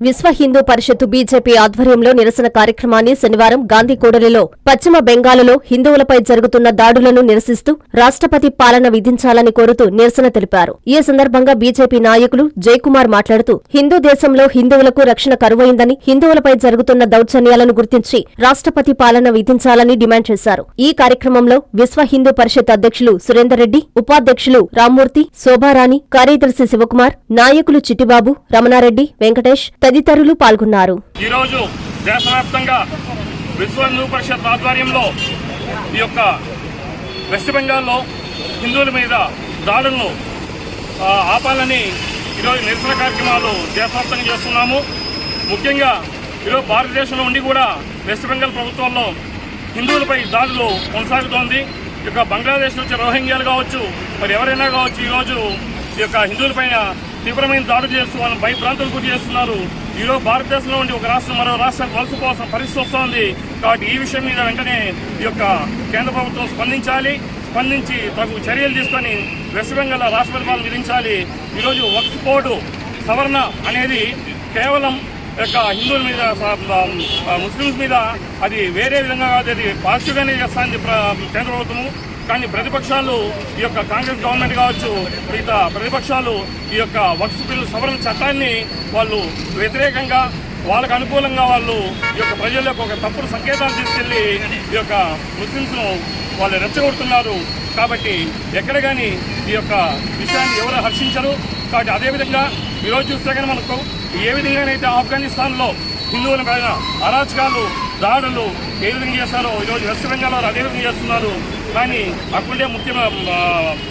విశ్వ హిందూ పరిషత్తు బీజేపీ ఆధ్వర్యంలో నిరసన కార్యక్రమాన్ని శనివారం గాంధీ కూడలిలో పశ్చిమ బెంగాలులో హిందువులపై జరుగుతున్న దాడులను నిరసిస్తూ రాష్ట్రపతి పాలన విధించాలని కోరుతూ నిరసన తెలిపారు. ఈ సందర్భంగా బీజేపీ నాయకులు జయకుమార్ మాట్లాడుతూ హిందూ దేశంలో హిందువులకు రక్షణ కరువైందని హిందువులపై జరుగుతున్న దౌర్జన్యాలను గుర్తించి రాష్ట్రపతి పాలన విధించాలని డిమాండ్ చేశారు. ఈ కార్యక్రమంలో విశ్వ హిందూ పరిషత్ అధ్యక్షులు సురేందర్ రెడ్డి ఉపాధ్యక్షులు రామ్మూర్తి శోభారాణి కార్యదర్శి శివకుమార్ నాయకులు చిట్టిబాబు రమణారెడ్డి వెంకటేష్ తదితరులు పాల్గొన్నారు. ఈరోజు దేశవ్యాప్తంగా విశ్వ హిందూ పరిషత్ ఆధ్వర్యంలో ఈ యొక్క వెస్ట్ బెంగాల్లో హిందువుల మీద దాడులను ఆపాలని ఈరోజు నిరసన కార్యక్రమాలు దేశవ్యాప్తంగా చేస్తున్నాము. ముఖ్యంగా ఈరోజు భారతదేశంలో ఉండి కూడా వెస్ట్ బెంగాల్ ప్రభుత్వంలో హిందువులపై దాడులు కొనసాగుతోంది. ఈ యొక్క బంగ్లాదేశ్ నుంచి రోహింగ్యాలు కావచ్చు మరి ఎవరైనా కావచ్చు ఈరోజు ఈ యొక్క హిందువులపైన తీవ్రమైన దాడులు చేస్తూ వాళ్ళని భయభ్రాంతులు గురి చేస్తున్నారు. ఈరోజు భారతదేశంలో ఉండి ఒక రాష్ట్రం మరో రాష్ట్రం వలసపోవాల్సిన పరిస్థితి వస్తోంది. కాబట్టి ఈ విషయం మీద వెంటనే ఈ యొక్క కేంద్ర ప్రభుత్వం స్పందించాలి. స్పందించి తగు చర్యలు తీసుకొని వెస్ట్ బెంగాల్ రాష్ట్ర పాలన విధించాలి. ఈరోజు వక్స్ బోర్డు సవరణ అనేది కేవలం యొక్క హిందువుల మీద స- ముస్లిమ్స్ మీద అది వేరే విధంగా కాదు అది పాజిటివ్గానే చేస్తానని ప్ర- కేంద్ర ప్రభుత్వము. కానీ ప్రతిపక్షాలు ఈ యొక్క కాంగ్రెస్ గవర్నమెంట్ కావచ్చు మిగతా ప్రతిపక్షాలు ఈ యొక్క వక్స్ బిల్లు సవరణ చట్టాన్ని వాళ్ళు వ్యతిరేకంగా వాళ్ళకు అనుకూలంగా వాళ్ళు ఈ యొక్క ప్రజలకు ఒక తప్పుడు సంకేతాలు తీసుకెళ్ళి ఈ యొక్క ముస్లింస్ను వాళ్ళు రెచ్చగొడుతున్నారు. కాబట్టి ఎక్కడ కానీ ఈ యొక్క విషయాన్ని ఎవరు హర్షించరు. కాబట్టి అదేవిధంగా ఈరోజు చూస్తే కానీ మనకు ఏ విధంగానైతే ఆఫ్ఘనిస్తాన్లో హిందువుల పైన అరాచకాలు దాడులు ఏ విధంగా చేస్తారో ఈరోజు వెస్ట్ బెంగాల్ వారు అదే విధంగా చేస్తున్నారు. కానీ అక్కడే ముఖ్య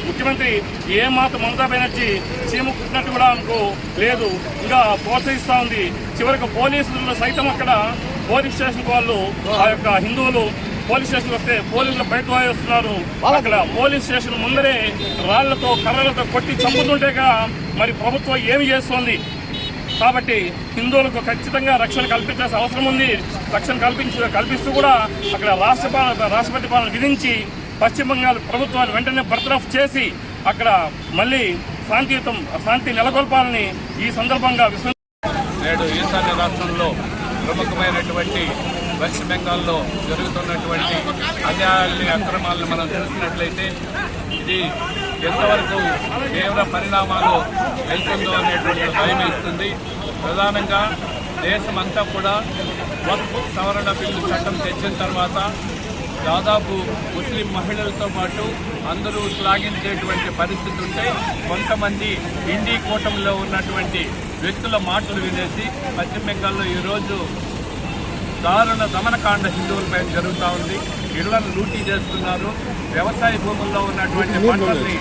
ముఖ్యమంత్రి ఏ మాత్రం మమతా బెనర్జీ సీఎం కుట్టినట్టు కూడా అనుకో లేదు. ఇంకా ప్రోత్సహిస్తూ ఉంది. చివరికి పోలీసులు సైతం అక్కడ పోలీస్ స్టేషన్ వాళ్ళు ఆ యొక్క హిందువులు పోలీస్ స్టేషన్ వస్తే పోలీసులు బయట వస్తున్నారు. అక్కడ పోలీస్ స్టేషన్ ముందరే రాళ్ళతో కర్రలతో కొట్టి చంపుతుంటేగా మరి ప్రభుత్వం ఏమి చేస్తోంది? కాబట్టి హిందువులకు ఖచ్చితంగా రక్షణ కల్పించాల్సిన అవసరం ఉంది. రక్షణ కల్పించ కల్పిస్తూ కూడా అక్కడ రాష్ట్రపాల రాష్ట్రపతి పాలన విధించి పశ్చిమ బెంగాల్ ప్రభుత్వాన్ని వెంటనే బర్తరఫ్ చేసి అక్కడ మళ్ళీ శాంతియుతం శాంతి నెలకొల్పాలని ఈ సందర్భంగా విశ్వ నేడు ఈశాన్య రాష్ట్రంలో ప్రముఖమైనటువంటి వెస్ట్ బెంగాల్లో జరుగుతున్నటువంటి అన్యాయాల్ని అక్రమాలను మనం చూసినట్లయితే ఇది ఎంతవరకు తీవ్ర పరిణామాలు వెళ్తుందో అనేటువంటి భయం ఇస్తుంది ప్రధానంగా దేశమంతా కూడా వక్ఫ్ సవరణ బిల్లు చట్టం తెచ్చిన తర్వాత దాదాపు ముస్లిం మహిళలతో పాటు అందరూ శ్లాఘించేటువంటి పరిస్థితి ఉంటే కొంతమంది ఇండీ కూటమిలో ఉన్నటువంటి వ్యక్తుల మాటలు వినేసి పశ్చిమ బెంగాల్లో ఈరోజు దారుణ దమనకాండ హిందువులపై జరుగుతూ ఉంది. ఇళ్ళను లూటీ చేస్తున్నారు. వ్యవసాయ భూముల్లో ఉన్నటువంటి పంటల్ని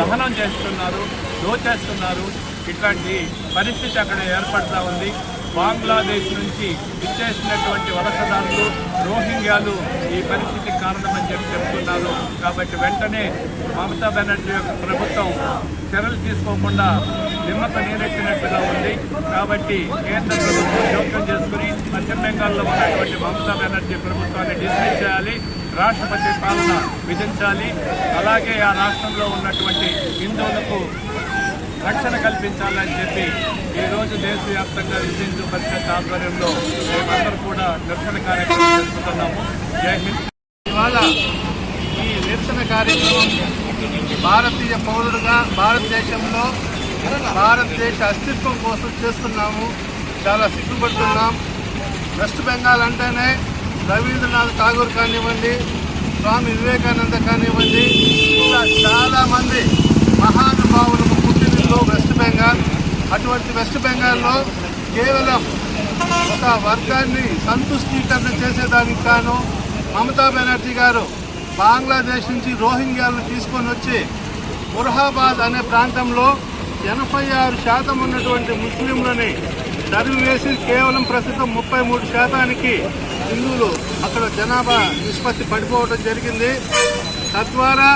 దహనం చేస్తున్నారు దోచేస్తున్నారు. ఇట్లాంటి పరిస్థితి అక్కడ ఏర్పడతా ఉంది. బంగ్లాదేశ్ నుంచి ఇచ్చేసినటువంటి వలసదారులు రోహింగ్యాలు ఈ పరిస్థితికి కారణమని చెప్పి చెప్తున్నారు. కాబట్టి వెంటనే మమతా బెనర్జీ యొక్క ప్రభుత్వం చర్యలు తీసుకోకుండా నిమ్మక నీరెత్తినట్టుగా ఉంది. కాబట్టి కేంద్ర ప్రభుత్వం జోక్యం చేసుకుని పశ్చిమ బెంగాల్లో ఉన్నటువంటి మమతా బెనర్జీ ప్రభుత్వాన్ని డిస్మిస్ చేయాలి. రాష్ట్రపతి పాలన విధించాలి. అలాగే ఆ రాష్ట్రంలో ఉన్నటువంటి హిందువులకు రక్షణ కల్పించాలని చెప్పి ఈరోజు దేశవ్యాప్తంగా విద్యుత్ పరిషత్ ఆధ్వర్యంలో మేమందరూ కూడా నిరసన కార్యక్రమం జరుపుతున్నాము. జై హింద్. ఇవాళ ఈ నిరసన కార్యక్రమం భారతీయ పౌరుడుగా భారతదేశంలో భారతదేశ అస్తిత్వం కోసం చేస్తున్నాము. చాలా సిగ్గుపడుతున్నాం. వెస్ట్ బెంగాల్ అంటేనే రవీంద్రనాథ్ ఠాగూర్ కానివ్వండి స్వామి వివేకానంద కానివ్వండి ఇలా చాలామంది మహానుభావులు పుట్టినలో వెస్ట్ బెంగాల్. అటువంటి వెస్ట్ బెంగాల్లో కేవలం ఒక వర్గాన్ని సంతుష్టీకరణ చేసేదానికి గాను మమతా బెనర్జీ గారు బంగ్లాదేశ్ నుంచి రోహింగ్యాలను తీసుకొని వచ్చి బుర్హాబాద్ అనే ప్రాంతంలో ఎనభై ఆరు శాతం ఉన్నటువంటి ముస్లింలని తరిమి వేసి కేవలం ప్రస్తుతం ముప్పై మూడు శాతానికి హిందువులు అక్కడ జనాభా నిష్పత్తి పడిపోవడం జరిగింది. తద్వారా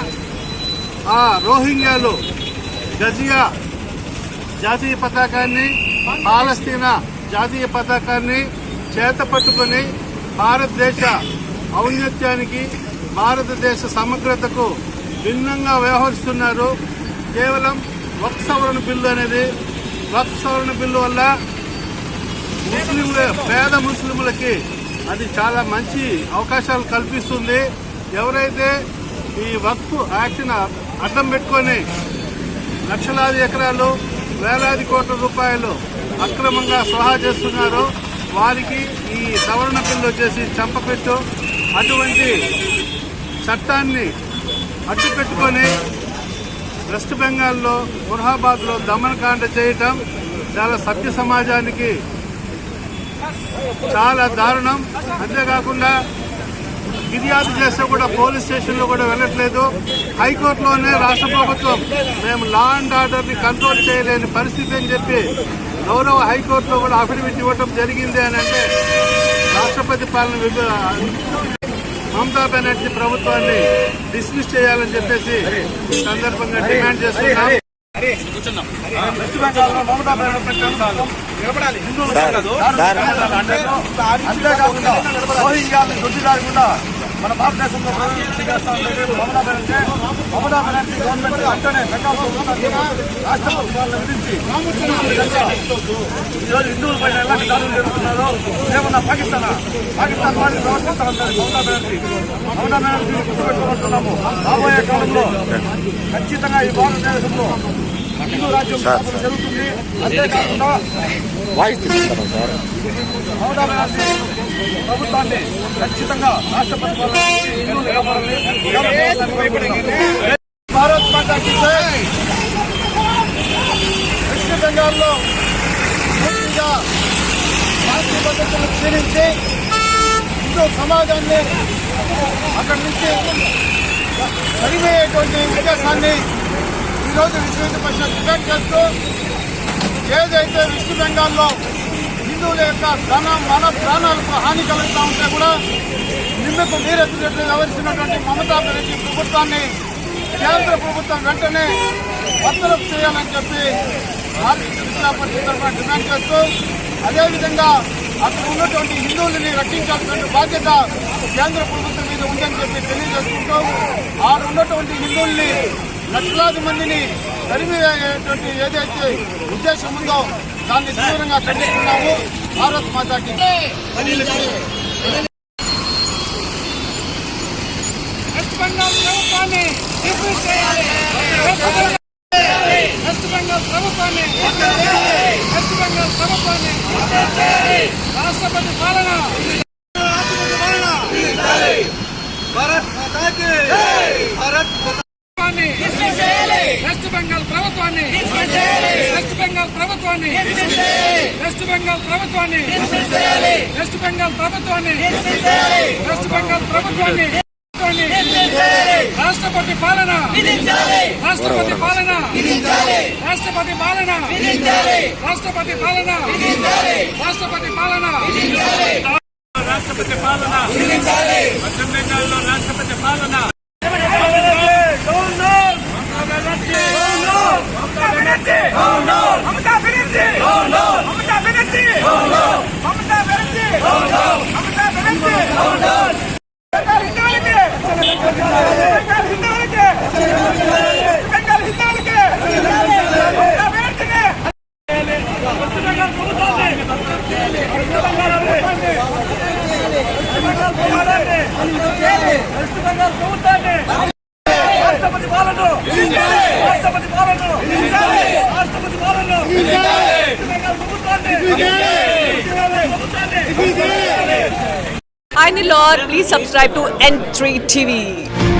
ఆ రోహింగ్యాలు గజియా జాతీయ పతాకాన్ని పాలస్తీనా జాతీయ పతాకాన్ని చేత పట్టుకొని భారతదేశ ఔన్నత్యానికి భారతదేశ సమగ్రతకు భిన్నంగా వ్యవహరిస్తున్నారు. కేవలం వక్ సవరణ బిల్లు అనేది వక్ సవరణ బిల్లు వల్ల ముస్లింల పేద ముస్లింలకి అది చాలా మంచి అవకాశాలు కల్పిస్తుంది. ఎవరైతే ఈ వక్ఫ్ యాక్ట్ని అడ్డం పెట్టుకొని లక్షలాది ఎకరాలు వేలాది కోట్ల రూపాయలు అక్రమంగా సలహా చేస్తున్నారో వారికి ఈ సవరణ బిల్లు వచ్చేసి చంపపెట్టు. అటువంటి చట్టాన్ని అడ్డు పెట్టుకొని వెస్ట్ బెంగాల్లో మురహాబాద్లో దమనకాండ చేయటం చాలా సభ్య సమాజానికి చాలా దారుణం. అంతేకాకుండా ఫిర్యాదు చేస్తే కూడా పోలీస్ స్టేషన్లో కూడా వెళ్ళట్లేదు. హైకోర్టులోనే రాష్ట్ర ప్రభుత్వం మేము లా అండ్ ఆర్డర్ని కంట్రోల్ చేయలేని పరిస్థితి అని చెప్పి గౌరవ హైకోర్టులో కూడా అఫిడవిట్ ఇవ్వటం జరిగింది అని అంటే రాష్ట్రపతి పాలన మమతా బెనర్జీ ప్రభుత్వాన్ని డిస్మిస్ చేయాలని చెప్పేసి సందర్భంగా డిమాండ్ చేస్తున్నాం. వెస్ట్ బెంగాల్లో మమతా బెనర్జీ కాదు. అంతేకాకుండా రోహింగ్యాలను మన భారతదేశంలో ప్రవేశించి చేస్తా ఉంటే మమతా బెనర్జీ మమతా బెనర్జీ గవర్నమెంట్ అంటేనే బెంగాల్ ప్రభుత్వాన్ని రాష్ట్ర ప్రభుత్వాలను విధించి ఈరోజు హిందువుల పైన ఎలాంటి దాడులు జరుగుతున్నారో ఏమన్నా పాకిస్తాన్? పాకిస్తాన్ వాళ్ళు ప్రవర్తిస్తారన్నారు మమతా బెనర్జీ? మమతా బెనర్జీ గుర్తుపెట్టుకుంటున్నాము రాబోయే కాలంలో ఖచ్చితంగా ఈ భారతదేశంలో హిందూ రాజ్యం స్థాపన జరుగుతుంది అంతేకాకుండా మమతా బెనర్జీ ప్రభుత్వాన్ని ఖచ్చితంగా రాష్ట్ర ప్రభుత్వాన్ని భారత్ మాతాకి జై బెంగాల్లో పూర్తిగా శాంతి భద్రతలు క్షీణించి హిందూ సమాజాన్ని అక్కడి నుంచి సరిమేటువంటి ఉద్దేశాన్ని ఈరోజు విశ్వ హిందూ పరిషత్ చేస్తూ ఏదైతే వెస్ట్ బెంగాల్లో హిందువుల యొక్క ధన మన ప్రాణాలకు హాని కలుగుతూ ఉంటే కూడా నిమ్మకు నీరెత్తినట్లు వ్యవహరిస్తున్నటువంటి మమతా బెనర్జీ ప్రభుత్వాన్ని కేంద్ర ప్రభుత్వం వెంటనే వర్తరపు చేయాలని చెప్పి భారతీయ జనతా పార్టీ తరఫున డిమాండ్ చేస్తూ అదేవిధంగా అక్కడ ఉన్నటువంటి హిందువులని రక్షించాల్సినటువంటి బాధ్యత కేంద్ర ప్రభుత్వం మీద ఉందని చెప్పి తెలియజేసుకుంటూ ఆడ ఉన్నటువంటి హిందువుల్ని లక్షలాది మందిని తరిమివేటువంటి ఏదైతే ఉద్దేశం ఉందో దాన్ని తీవ్రంగా ఖండిస్తున్నాము. భారత్ మాతాకి వెస్ట్ బెంగాల్ ప్రభుత్వాన్ని డిస్మిస్ చేయాలి. వెస్ట్ బెంగాల్ ప్రభుత్వాన్ని వెస్ట్ బెంగాల్ ప్రభుత్వాన్ని రాష్ట్రపతి పాలన రాష్ట్రపతి పాలన భారత్ మాతాకి భారత్ ప్రభుత్వాన్ని వెస్ట్ బెంగాల్ ప్రభుత్వాన్ని వెస్ట్ బెంగాల్ ప్రభుత్వాన్ని వెస్ట్ బెంగాల్ ప్రభుత్వాన్ని వెస్ట్ బెంగాల్ ప్రభుత్వాన్ని వెస్ట్ బెంగాల్ ప్రభుత్వాన్ని రాష్ట్రపతి పాలన రాష్ట్రపతి పాలన రాష్ట్రపతి పాలన రాష్ట్రపతి పాలన రాష్ట్రపతి పాలన రాష్ట్రపతి పాలన పశ్చిమ బెంగాల్లో రాష్ట్రపతి పాలన బెనర్జీ మమతా బెనర్జీ మమతా బెనర్జీ మమతా బెనర్జీ బెంగాల్ హిందువులకి బెంగాల్ హిందువులకి బెంగాల్ హిందువులకి మమతా బెనర్జీని వెస్ట్ బెంగాల్ ప్రభుత్వాన్ని రాష్ట్రపతి పాలన రాష్ట్రపతి పాలన రాష్ట్రపతి పాలన ప్రభుత్వాన్ని! ప్రభుత్వాన్ని! Hi Nilor, please subscribe to N3 TV.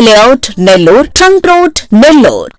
layout Nellore trunk road Nellore